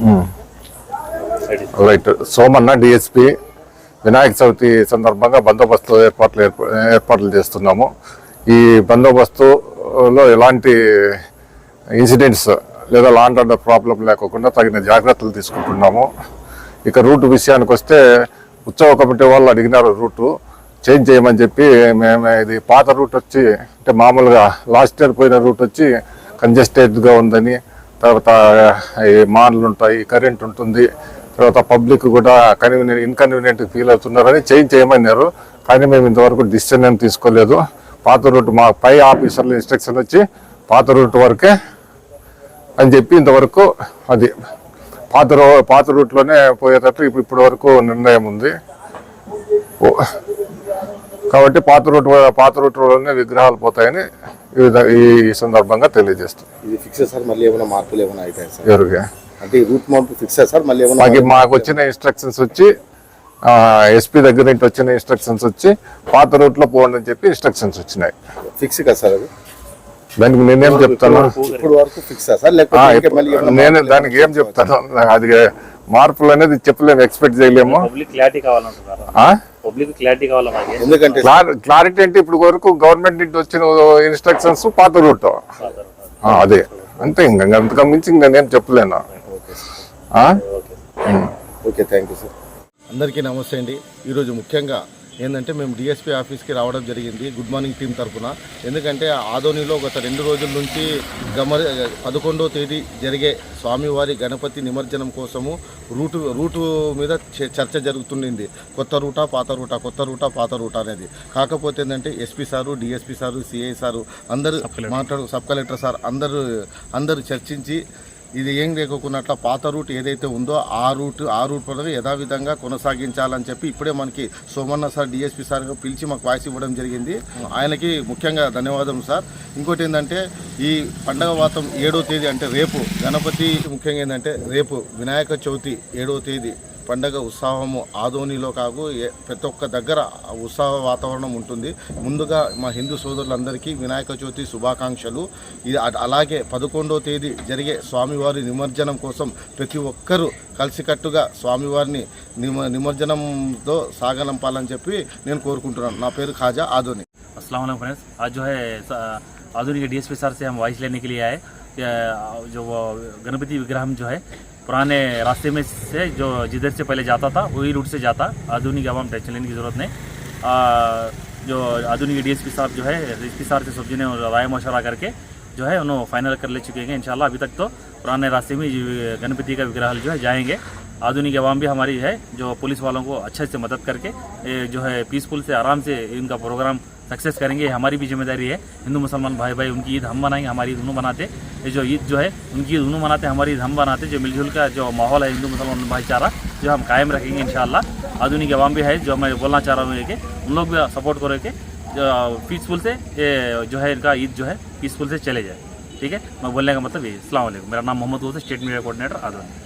Hmm. Right Somanna DSP Vinayaka Chavithi సందర్భంగా బందోబస్తు ఏర్పాట్లు ఏర్పాట్లు చేస్తున్నాము. ఈ బందోబస్తులో ఎలాంటి ఇన్సిడెంట్స్ లేదా లాండ్ ఆర్డర్ ప్రాబ్లం లేకోకుండా తగిన జాగ్రత్తలు తీసుకుంటున్నాము. ఇక రూట్ విషయానికి వస్తే ఉత్సవ కమిటీ వాళ్ళు అడిగినారు రూటు చేంజ్ చేయమని చెప్పి మేము ఇది పాత రూట్ వచ్చి అంటే మామూలుగా లాస్ట్ ఇయర్ పోయిన రూట్ వచ్చి కంజెస్టెడ్గా ఉందని తర్వాత ఈ మార్లు ఉంటాయి కరెంట్ ఉంటుంది. తర్వాత పబ్లిక్ కూడా కన్వీనియంట్ ఇన్కన్వీనియంట్ ఫీల్ అవుతున్నారని చేంజ్ చేయమన్నారు. కానీ మేము ఇంతవరకు డిసిషన్ ఏం తీసుకోలేదు. పాత రూట్ మా పై ఆఫీసర్ల ఇన్స్ట్రక్షన్ వచ్చి పాత రూట్ వరకే అని చెప్పి ఇంతవరకు అది పాత రో పాత రూట్లోనే పోయేటట్టు ఇప్పుడు ఇప్పటి వరకు నిర్ణయం ఉంది. కాబట్టి పాత రూట్ పాత రూట్లోనే విగ్రహాలు పోతాయని ఈ సందర్భంగా తెలియజేస్తాం ఇది ఫిక్స్ సార్ మళ్ళీ ఏమైనా మార్పులు ఏమైనా అవుతాయి సార్? ఎవరికి అంటే ఈ రూట్ మార్పు ఫిక్స్ సార్ మళ్ళీ ఏమైనా మాకు మాకు వచ్చిన ఇన్స్ట్రక్షన్స్ వచ్చి ఎస్పీ దగ్గర నుంచి వచ్చిన ఇన్స్ట్రక్షన్స్ వచ్చి పాత రూట్లో పోండి అని చెప్పి ఇన్స్ట్రక్షన్స్ వచ్చినాయి. ఫిక్స్ కదా సార్ అది? దానికి నేనేం చెప్తాను? ఇప్పుడు వరకు ఫిక్స్ సార్? నేను దానికి ఏం చెప్తాను? అది మార్పులు అనేది చెప్పలేము ఎక్స్పెక్ట్ చేయలేము. పబ్లిక్ క్లారిటీ కావాలంటున్నారు. ఆ? పబ్లిక్ క్లారిటీ కావాలా మాకు? ఎందుకంటే క్లారి- క్లారిటీ అంటే ఇప్పుడు వరకు గవర్నమెంట్ నుంచి వచ్చిన ఇన్స్ట్రక్షన్స్ పాత రూట్. ఆ, అదే. అంతే ఇంకా అంతకు మించి ఇంకా నేను చెప్పలేను. ఆ? Okay thank you sir. అందరికీ నమస్తే అండి. ఈరోజు ముఖ్యంగా ఏంటంటే మేము డిఎస్పీ ఆఫీస్కి రావడం జరిగింది గుడ్ మార్నింగ్ టీం తరఫున ఎందుకంటే ఆదోనిలో గత రెండు రోజుల నుంచి గమ పదకొండో తేదీ జరిగే స్వామివారి గణపతి నిమజ్జనం కోసము రూటు రూటు మీద చర్చ జరుగుతుండింది. కొత్త రూటా పాత రూటా కొత్త రూటా పాత రూటా అనేది. కాకపోతే ఏంటంటే SP sir DSP sir CI sir అందరూ మాట్లాడు సబ్ కలెక్టర్ సార్ అందరూ అందరూ చర్చించి ఇది ఏం లేకోకున్నట్ల పాత రూట్ ఏదైతే ఉందో ఆ రూట్ ఆ రూట్ పరంగా యథావిధంగా కొనసాగించాలని చెప్పి ఇప్పుడే మనకి సోమన్న సార్ డిఎస్పీ సార్ పిలిచి మాకు వాయిస్ ఇవ్వడం జరిగింది. ఆయనకి ముఖ్యంగా ధన్యవాదం సార్. ఇంకోటి ఏంటంటే ఈ పండగ వాతం ఏడో తేదీ అంటే రేపు గణపతి ముఖ్యంగా ఏంటంటే రేపు వినాయక చవితి ఏడో తేదీ. పండగ ఉత్సాహము ఆదోనిలో కాదు ఏ- ప్రతి ఒక్క దగ్గర ఆ ఉత్సాహ వాతావరణం ఉంటుంది ముందుగా మా హిందూ సోదరులందరికీ వినాయక చవితి శుభాకాంక్షలు ఇది అ- అలాగే పదకొండో తేదీ జరిగే స్వామివారి నిమజ్జనం కోసం ప్రతి ఒక్కరూ కలిసికట్టుగా స్వామివారిని నిమ నిమజ్జనంతో సాగనంపాలని చెప్పి నేను కోరుకుంటున్నాను నా పేరు ఖాజా ఆదోని अस्सलाम वालेकुम फ्रेंड्स आज जो है स- आधुनिक डीएसपी सर से हम वॉइस लेने के लिए आए कि, जो वो गणपति विग्रह हम जो है पुराने रास्ते में से जो जिधर से पहले जाता था वही रूट से जाता। आधुनिक अब हम टेंशन लेने की ज़रूरत नहीं। आ, जो आधुनिक डीएसपी साहब जो है डीएसपी साहब से सब जी ने राय मशवरा करके जो है उन्होंने फाइनल कर ले चुके हैं। इंशाल्लाह अभी तक तो पुराने रास्ते में गणपति का विग्रह जो है जाएँगे। आधुनिक अवाम भी हमारी है, जो पुलिस वालों को अच्छे से मदद करके जो है पीसफुल से आराम से इनका प्रोग्राम सक्सेस करेंगे हमारी भी ज़िम्मेदारी है। हिंदू, मुसलमान भाई भाई उनकी ईद हम मनाएँगे, हमारी ईद उन्हों मनाते। ये जो ईद जो है, उनकी ईद उन्हों मनाते, हमारी ईद हम बनाते जो मिलजुल का जो माहौल है, हिंदू, मुसलमान भाईचारा, जो हम कायम रखेंगे इंशाल्लाह। आधुनिक अवाम भी है, जो मैं बोलना चाह रहा हूँ कि उन लोग भी सपोर्ट करो जो पीसफुल से जो है इनका ईद जो है पीसफुल से चले जाए। ठीक है? मैं बोलने का मतलब ये वालेकुम मेरा नाम Mohammed Ghouse state media coordinator Adoni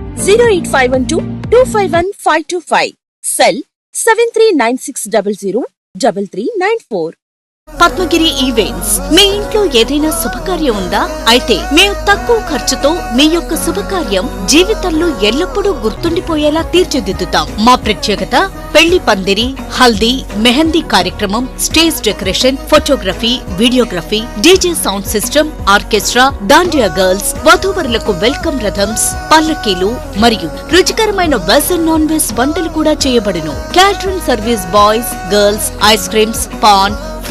zero eight five one two two five one five two five. Cell seven three nine six double zero double three nine four. Padmagiri events. మీ ఇంట్లో ఏదైనా శుభకార్యం ఉందా? అయితే మేము తక్కువ ఖర్చుతో మీ యొక్క శుభకార్యం జీవితంలో ఎల్లప్పుడూ గుర్తుండిపోయేలా తీర్చిదిద్దుతాం. మా ప్రత్యేకత పెళ్ళి పందిరి హల్దీ మెహందీ కార్యక్రమం stage decoration photography videography DJ sound system orchestra dandiya girls వధూవరులకు welcome రథమ్స్ పల్లకీలు మరియు రుచికరమైన వెజ్ అండ్ నాన్ వెజ్ వంటలు కూడా చేయబడును. Catering service boys girls ice creams paan